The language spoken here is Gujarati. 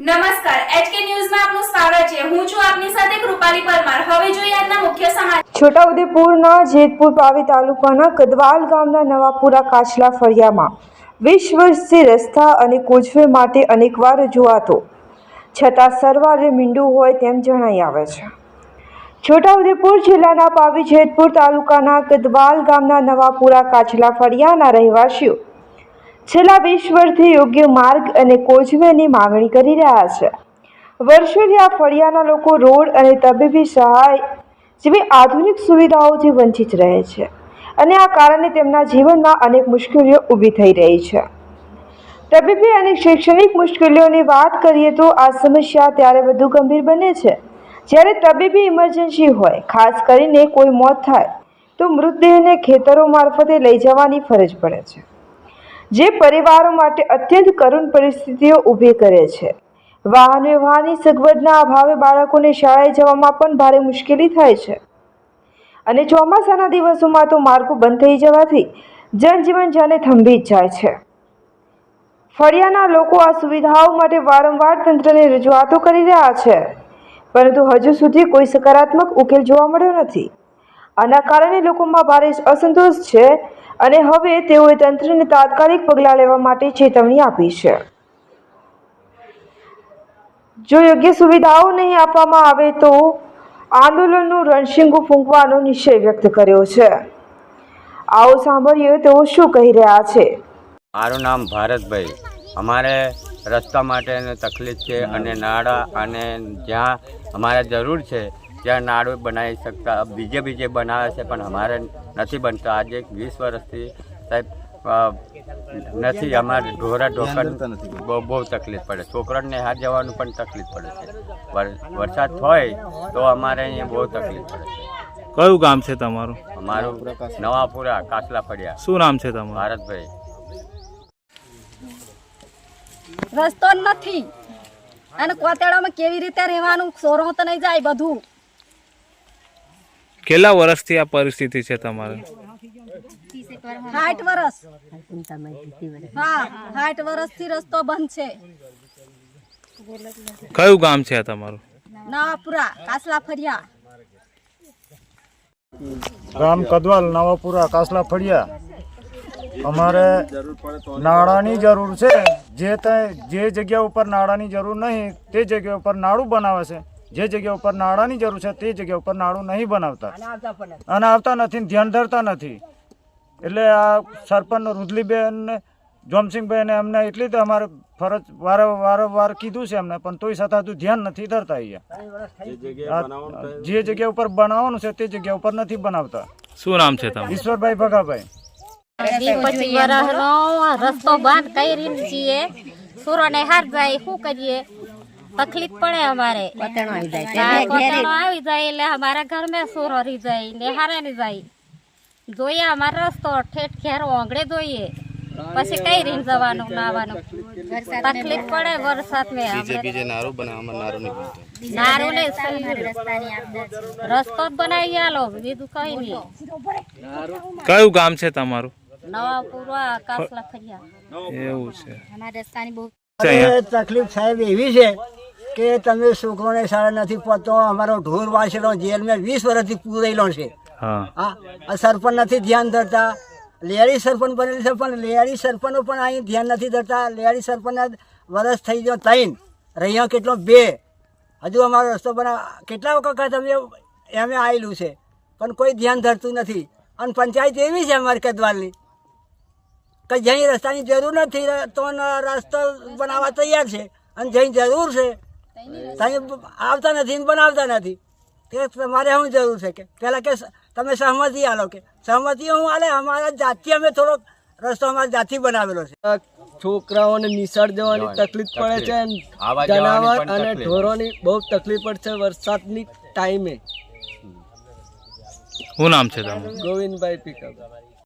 નમસ્કાર, એચકે ન્યૂઝમાં આપનું છોટાઉદેપુરના જેતપુર પાવી તાલુકાના કદવાલ ગામના નવાપુરા કાચલા ફળિયામાં વીસ રસ્તા અને કોચવે માટે અનેકવાર રજૂઆતો છતાં સરવારે મીંડું હોય તેમ જણાઈ આવે છે. છોટાઉદેપુર જિલ્લાના પાવી જેતપુર તાલુકાના કદવાલ ગામના નવાપુરા કાચલા ફળિયાના રહેવાસીઓ છેલ્લા વીસ વર્ષથી યોગ્ય માર્ગ અને કોચવેની માગણી કરી રહ્યા છે. વર્ષોથી આ ફળિયાના લોકો રોડ અને તબીબી સહાય જેવી આધુનિક સુવિધાઓથી વંચિત રહે છે અને આ કારણે તેમના જીવનમાં અનેક મુશ્કેલીઓ ઊભી થઈ રહી છે. તબીબી અને શૈક્ષણિક મુશ્કેલીઓની વાત કરીએ તો આ સમસ્યા ત્યારે વધુ ગંભીર બને છે. જ્યારે તબીબી ઇમરજન્સી હોય, ખાસ કરીને કોઈ મોત થાય, તો મૃતદેહને ખેતરો મારફતે લઈ જવાની ફરજ પડે છે. જે પરિવારો માટે અત્યંત કરુણ પરિસ્થિતિઓ ઊભી કરે છે. વાહન વ્યવહારની સગવડના અભાવે બાળકોને શાળાએ જવામાં પણ ભારે મુશ્કેલી થાય છે. અને ચોમાસાના દિવસોમાં તો માર્ગો બંધ થઈ જવાથી જનજીવન જાણે થંભી જ જાય છે. ફળિયાના લોકો આ સુવિધાઓ માટે વારંવાર તંત્રને રજૂઆતો કરી રહ્યા છે. પરંતુ હજુ સુધી કોઈ સકારાત્મક ઉકેલ જોવા મળ્યો નથી. આના કારણે લોકોમાં ભારે અસંતોષ છે અને હવે તેઓએ તંત્રને તાત્કાલિક પગલાં લેવા માટે ચેતવણી આપી છે. જો યોગ્ય સુવિધાઓ નહીં આપવામાં આવે તો આંદોલનનું રણશીંગું ફૂંકવાનો નિશ્ચય વ્યક્ત કર્યો છે. આવો સાંભળીએ તેઓ શું કહી રહ્યા છે. મારું નામ ભારતભાઈ. અમારે રસ્તા માટેની તકલીફ છે અને નાળા અને જ્યાં અમારે જરૂર છે ત્યાં નાડુ બનાવી શકતા બીજે બીજે બનાવે છે પણ અમારે નથી બનતા. આજે વીસ વર્ષથી સાહેબ નથી અમારે ઢોરા ઢોકર બહુ બહુ તકલીફ પડે. છોકરાને હાથ જવાનું પણ તકલીફ પડે છે. વર- વરસાદ હોય તો અમારે અહીંયા બહુ તકલીફ પડે છે. કયું ગામ છે તમારું? અમારું નવાપુરા કાસલા ફળિયા શું નામ છે તમારું? ભારતભાઈ. રસ્તો નથી. અને કોતેડામાં કેવી રીતે રહેવાનું? સોરો તો નહીં જાય બધું. કેટલા વર્ષથી આ પરિસ્થિતિ છે તમારે? સાઠ વર્ષ. હા સાઠ વર્ષથી રસ્તો બંધ છે. કયું ગામ છે તમારું? નવાપુરા કાસલા ફરિયા ગામ કદવાલ નવાપુરા કાસલા ફળિયા અમારે નાણાંની જરૂર છે. જે તે જે જગ્યા ઉપર નાણાંની જરૂર નહીં તે જગ્યા ઉપર નાળું બનાવે છે. જે જગ્યા ઉપર નાણાંની જરૂર છે તે જગ્યા ઉપર નાળું નહીં બનાવતા. અને આવતા નથી. ને ધ્યાન ધરતા નથી. એટલે આ સરપંચ રુદલીબેન જોમસિંહભાઈને એમને એટલી તો અમારે ફરજ વારે વારંવાર કીધું છે એમને પણ તોય છતાં હજુ ધ્યાન નથી ધરતા અહીંયા. જે જગ્યા ઉપર બનાવવાનું છે તે જગ્યા ઉપર નથી બનાવતા. શું નામ છે ઈશ્વરભાઈ ભગાભાઈ. રસ્તો બંધ કરી છીએ. સુરો હાર જાય શું કરીએ? તકલીફ પડે અમારે. હા, કોતરણો આવી જાય એટલે અમારા ઘર મેં સુરો રહી જાય ને હારે ની જાય. જોઈએ અમારો રસ્તો ઠેઠ ખેર ઓંગળે જોઈએ. પછી કઈ રીન જવાનું નાવાનું. તકલીફ પડે વરસાદ મેં નારું ને રસ્તો જ બનાવી આલો બીજું કઈ નહીં. કયું ગામ છે તમારું? નવા પૂર્વા કાસલા ફર્યા એવું છે. અમારા રસ્તાની બહુ તકલીફ સાહેબ એવી છે કે તમે છોકરોને શાળા નથી પહોંચતો અમારો ઢોર વાંચેલો જેલમાં વીસ વર્ષથી પૂરેલો છે. હા. સરપંચ નથી ધ્યાન ધરતા. લેડી સરપંચ બનેલી છે પણ લેડી સરપંચો પણ અહીં ધ્યાન નથી ધરતા. લેડી સરપંચ વરસ થઈ ગયો ત્રણ. રહ્યા કેટલો? બે. હજુ અમારો રસ્તો બના કેટલા વખત અમે એમે આવેલું છે? પણ કોઈ ધ્યાન ધરતું નથી. અને પંચાયત એવી છે અમારી કદવાલની. કે જ્યાં રસ્તાની જરૂર નથી તો રસ્તો બનાવવા તૈયાર છે. અને જ્યાં જરૂર છે આવતા નથી બનાવતા નથી. તે તમારે શું જરૂર છે કે? પહેલાં કે તમે સહમતી આલો કે? સહમતી હું આલે? અમારા જાતથી અમે થોડોક રસ્તો અમારા જાતથી બનાવેલો છે. છોકરાઓને નિશાળ જવાની તકલીફ પડે છે અને જનાવર અને ઢોરોની બહુ તકલીફ પડે છે વરસાદની ટાઈમે. શું નામ છે તમારું? ગોવિંદભાઈ પિકઅપ.